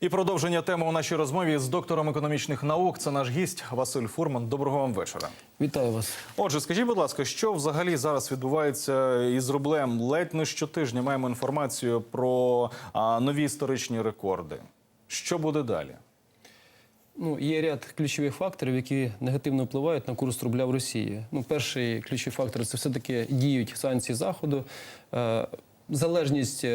І продовження теми у нашій розмові з доктором економічних наук. Це наш гість Василь Фурман. Доброго вам вечора. Вітаю вас. Отже, скажіть, будь ласка, що взагалі зараз відбувається із рублем? Ледь не щотижня маємо інформацію про а, нові історичні рекорди. Що буде далі? Ну, є ряд ключових факторів, які негативно впливають на курс рубля в Росії. Ну, перший ключовий фактор це все-таки діють санкції Заходу. Е, Залежність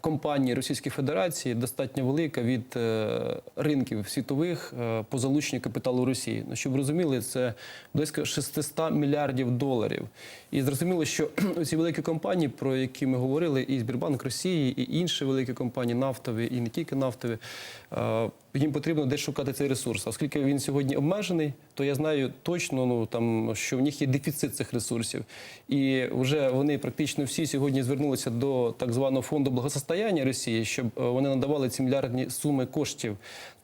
компанії компаній Російської Федерації достатньо велика від е, ринків світових е, по залученню капіталу Росії. Ну, щоб розуміли, це близько 600 мільярдів доларів. І зрозуміло, що ці великі компанії, про які ми говорили, і Збірбанк Росії, і інші великі компанії, нафтові, і не тільки нафтові, е, їм потрібно десь шукати цей ресурс. Оскільки він сьогодні обмежений, то я знаю точно, ну там що в них є дефіцит цих ресурсів, і вже вони практично всі сьогодні звернулися до так званого фонду благосостояння Росії, щоб е, вони надавали ці мільярдні суми коштів.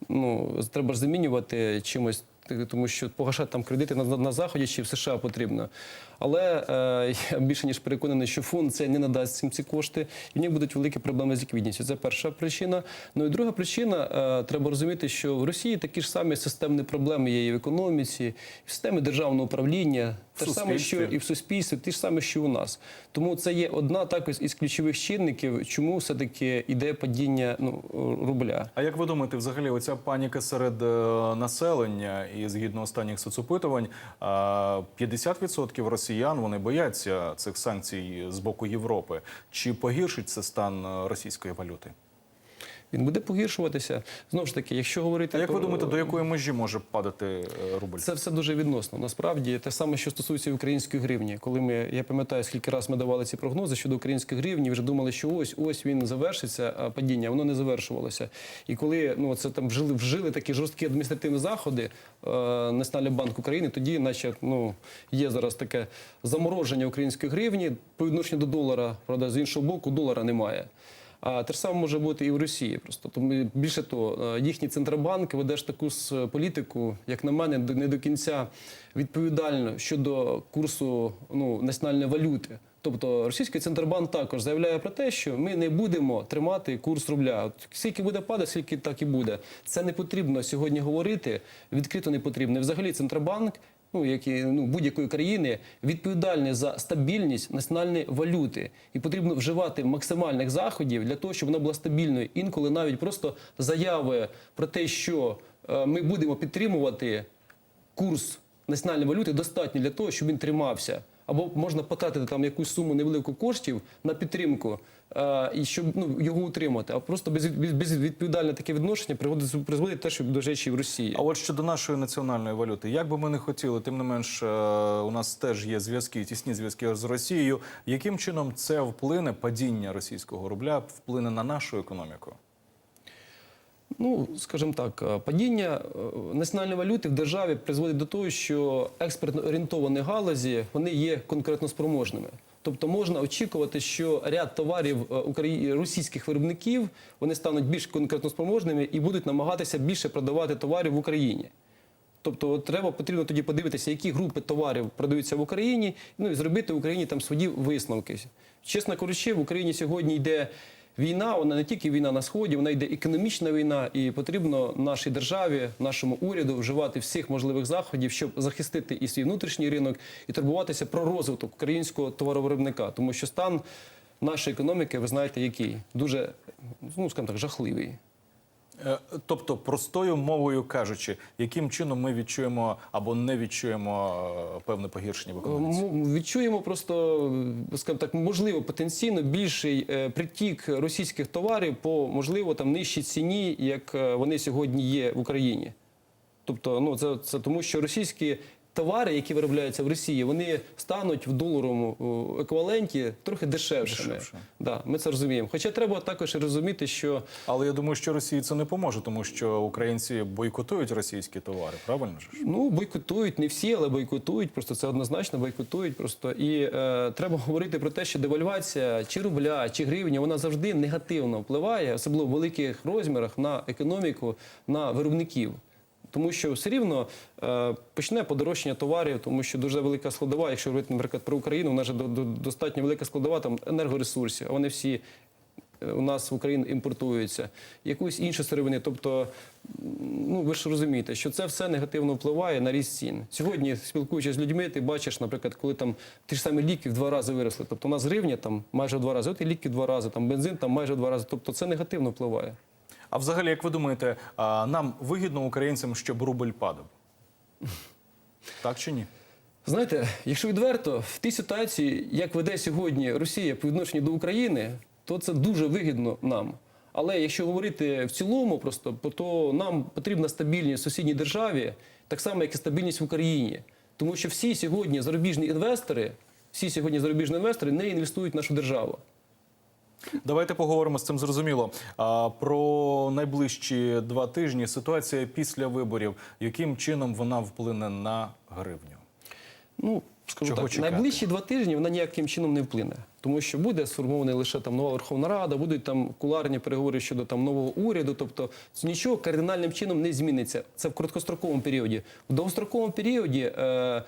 Ну треба ж замінювати чимось. Тому що погашати там кредити на, на заході чи в США потрібно. Але е, я більше ніж переконаний, що фонд це не надасть цим ці кошти, і в них будуть великі проблеми з ліквідністю. Це перша причина. Ну і друга причина е, треба розуміти, що в Росії такі ж самі системні проблеми є і в економіці, і в системі державного управління, те ж саме, що і в суспільстві, ті ж саме, що у нас. Тому це є одна також із ключових чинників, чому все таки іде падіння ну, рубля. А як ви думаєте, взагалі, оця паніка серед е, населення, і згідно останніх соцопитувань, е, 50% росіян вони бояться цих санкцій з боку Європи. Чи погіршить це стан е, російської валюти? Він буде погіршуватися. Знову ж таки, якщо говорити А як ви думаєте, до якої межі може падати е, рубль? Це все дуже відносно. Насправді те саме, що стосується української гривні. Коли ми я пам'ятаю, скільки раз ми давали ці прогнози щодо української гривні, вже думали, що ось ось він завершиться, а падіння воно не завершувалося. І коли ну це там вжили, вжили такі жорсткі адміністративні заходи е, Національний банк України, тоді, наче ну є зараз таке замороження української гривні по відношенню до долара. Правда, з іншого боку, долара немає. А те ж саме може бути і в Росії. Просто тому більше того, е, їхній центробанк веде ж таку с- політику, як на мене, не до кінця відповідально щодо курсу ну, національної валюти. Тобто російський центробанк також заявляє про те, що ми не будемо тримати курс рубля. От скільки буде падати, скільки так і буде. Це не потрібно сьогодні говорити. Відкрито не потрібно. Взагалі центробанк ну, як і ну, будь-якої країни, відповідальний за стабільність національної валюти. І потрібно вживати максимальних заходів для того, щоб вона була стабільною. Інколи навіть просто заяви про те, що е, ми будемо підтримувати курс національної валюти, достатньо для того, щоб він тримався. Або можна потратити там якусь суму невелику коштів на підтримку, е, і щоб ну, його утримати. А просто без, без, безвідповідальне таке відношення приводить, призводить те, що до речі, в Росії. А от щодо нашої національної валюти, як би ми не хотіли, тим не менш, е, у нас теж є зв'язки, тісні зв'язки з Росією. Яким чином це вплине падіння російського рубля, вплине на нашу економіку? Ну, скажімо так, е, падіння е, національної валюти в державі призводить до того, що експортно орієнтовані галузі вони є конкретно спроможними. Тобто можна очікувати, що ряд товарів е, російських виробників вони стануть більш конкретно спроможними і будуть намагатися більше продавати товарів в Україні. Тобто от треба потрібно тоді подивитися, які групи товарів продаються в Україні, ну і зробити в Україні там свої висновки. Чесно кажучи, в Україні сьогодні йде війна, вона не тільки війна на сході, вона йде економічна війна, і потрібно нашій державі, нашому уряду вживати всіх можливих заходів, щоб захистити і свій внутрішній ринок, і турбуватися про розвиток українського товаровиробника, тому що стан нашої економіки, ви знаєте, який дуже ну скажімо так, жахливий. Е, Тобто, простою мовою кажучи, яким чином ми відчуємо або не відчуємо е, певне погіршення виконання? Відчуємо просто, е, скажімо так, можливо, потенційно більший е, притік російських товарів по можливо там нижчій ціні, як е, вони сьогодні є в Україні. Тобто, ну це, це тому, що російські товари, які виробляються в Росії, вони стануть в доларовому еквіваленті трохи дешевшими. Дешевше. Да, ми це розуміємо. Хоча треба також розуміти, що Але я думаю, що Росії це не поможе, тому що українці бойкотують російські товари, правильно ж? Ну, бойкотують не всі, але бойкотують. Просто це однозначно бойкотують. Просто і е, треба говорити про те, що девальвація чи рубля, чи гривні, вона завжди негативно впливає, особливо в великих розмірах на економіку, на виробників. Тому що все рівно е, почне подорожчання товарів, тому що дуже велика складова, якщо говорити, наприклад, про Україну, вона ж до- до- достатньо велика складова там енергоресурсів, а вони всі е, у нас в Україну імпортуються, якоїсь інші сировини. Тобто, ну ви ж розумієте, що це все негативно впливає на ріст цін. Сьогодні, спілкуючись з людьми, ти бачиш, наприклад, коли там ті ж самі ліки в два рази виросли. Тобто у нас гривня там майже в два рази, от і ліки в два рази, там бензин там майже в два рази. Тобто це негативно впливає. А взагалі, як ви думаєте, нам вигідно українцям, щоб рубль падав? Так чи ні? Знаєте, якщо відверто, в тій ситуації, як веде сьогодні Росія по відношенню до України, то це дуже вигідно нам. Але якщо говорити в цілому, просто то нам потрібна стабільність в сусідній державі, так само, як і стабільність в Україні. Тому що всі сьогодні зарубіжні інвестори, всі сьогодні зарубіжні інвестори не інвестують в нашу державу. Давайте поговоримо з цим зрозуміло. А, про найближчі два тижні ситуація після виборів. Яким чином вона вплине на гривню? Ну, скажу Чого так, чекати? найближчі два тижні вона ніяким чином не вплине. Тому що буде сформована лише там нова Верховна Рада, будуть там куларні переговори щодо там нового уряду. Тобто нічого кардинальним чином не зміниться. Це в короткостроковому періоді. В довгостроковому періоді е,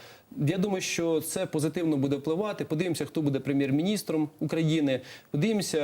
я думаю, що це позитивно буде впливати. Подивимося, хто буде прем'єр-міністром України. Подивимося,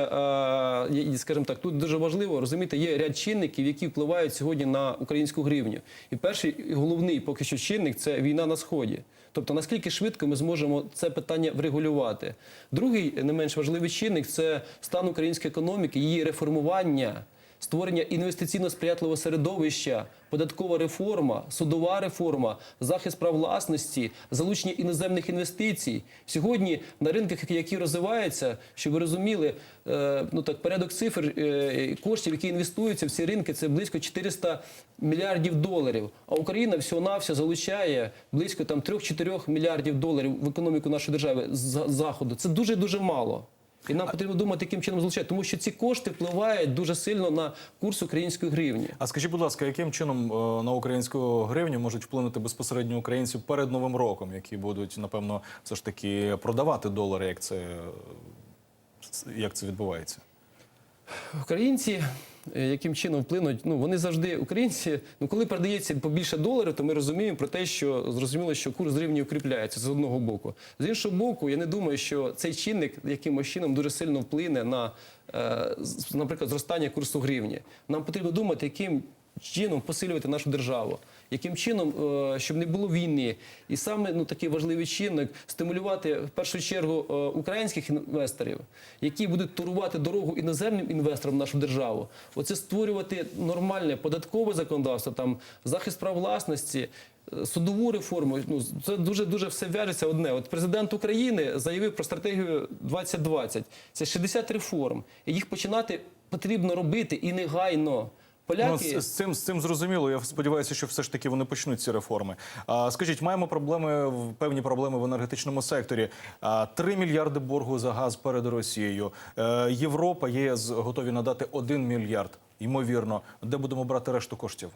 е, скажімо так, тут дуже важливо розуміти, є ряд чинників, які впливають сьогодні на українську гривню. І перший і головний поки що чинник це війна на сході. Тобто наскільки швидко ми зможемо це питання врегулювати. Другий не менш важливий чинник це стан української економіки, її реформування, створення інвестиційно сприятливого середовища, податкова реформа, судова реформа, захист прав власності, залучення іноземних інвестицій. Сьогодні на ринках, які розвиваються, щоб ви розуміли, е, ну так порядок цифр е, коштів, які інвестуються в ці ринки, це близько 400 мільярдів доларів. А Україна всього навсього залучає близько там 3-4 мільярдів доларів в економіку нашої держави з заходу. Це дуже дуже мало. І нам потрібно думати, яким чином залучати, тому що ці кошти впливають дуже сильно на курс української гривні. А скажіть, будь ласка, яким чином е, на українську гривню можуть вплинути безпосередньо українці перед новим роком, які будуть напевно все ж таки продавати долари, як це, як це відбувається? Українці, е, яким чином вплинуть, ну вони завжди українці. Ну коли продається побільше доларів, то ми розуміємо про те, що зрозуміло, що курс гривні укріпляється з одного боку. З іншого боку, я не думаю, що цей чинник якимось чином дуже сильно вплине на, е, наприклад, зростання курсу гривні. Нам потрібно думати, яким чином посилювати нашу державу, яким чином, е, щоб не було війни, і саме ну такий важливий чинник стимулювати в першу чергу е, українських інвесторів, які будуть турувати дорогу іноземним інвесторам в нашу державу. Оце створювати нормальне податкове законодавство, там захист прав власності. е, Судову реформу, ну це дуже дуже все в'яжеться одне. От президент України заявив про стратегію 2020. Це 60 реформ, і їх починати потрібно робити і негайно. Ну, з, з цим з цим зрозуміло. Я сподіваюся, що все ж таки вони почнуть ці реформи. А, скажіть, маємо проблеми певні проблеми в енергетичному секторі. А, 3 мільярди боргу за газ перед Росією. Е, Європа, ЄС готові надати 1 мільярд. Ймовірно, де будемо брати решту коштів?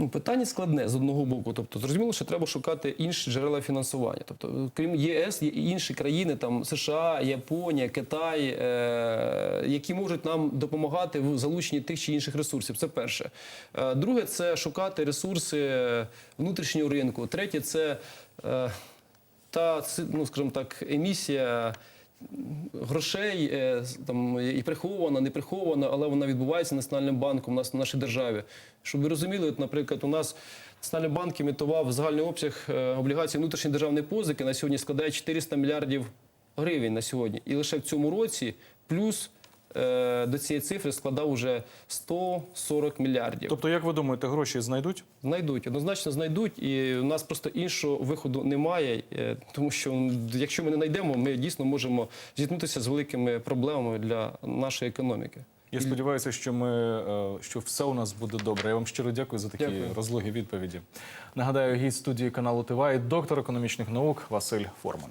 Ну, питання складне з одного боку. Тобто, зрозуміло, що треба шукати інші джерела фінансування. Тобто, крім ЄС, є інші країни, там США, Японія, Китай, е- які можуть нам допомагати в залученні тих чи інших ресурсів. Це перше. Е, друге, це шукати ресурси внутрішнього ринку. Третє, це е- та ну, скажімо так, емісія грошей е, там і прихована, не прихована, але вона відбувається Національним банком у нас на нашій державі. Щоб ви розуміли, от, наприклад, у нас Національний банк імітував загальний обсяг е, облігацій внутрішньої державної позики на сьогодні складає 400 мільярдів гривень на сьогодні. І лише в цьому році плюс до цієї цифри складав уже 140 мільярдів. Тобто, як ви думаєте, гроші знайдуть? Знайдуть, однозначно знайдуть, і у нас просто іншого виходу немає, е, тому що якщо ми не знайдемо, ми дійсно можемо зіткнутися з великими проблемами для нашої економіки. Я сподіваюся, що ми е, що все у нас буде добре. Я вам щиро дякую за такі Дякую. розлогі відповіді. Нагадаю, гість студії каналу ТВА і доктор економічних наук Василь Форман.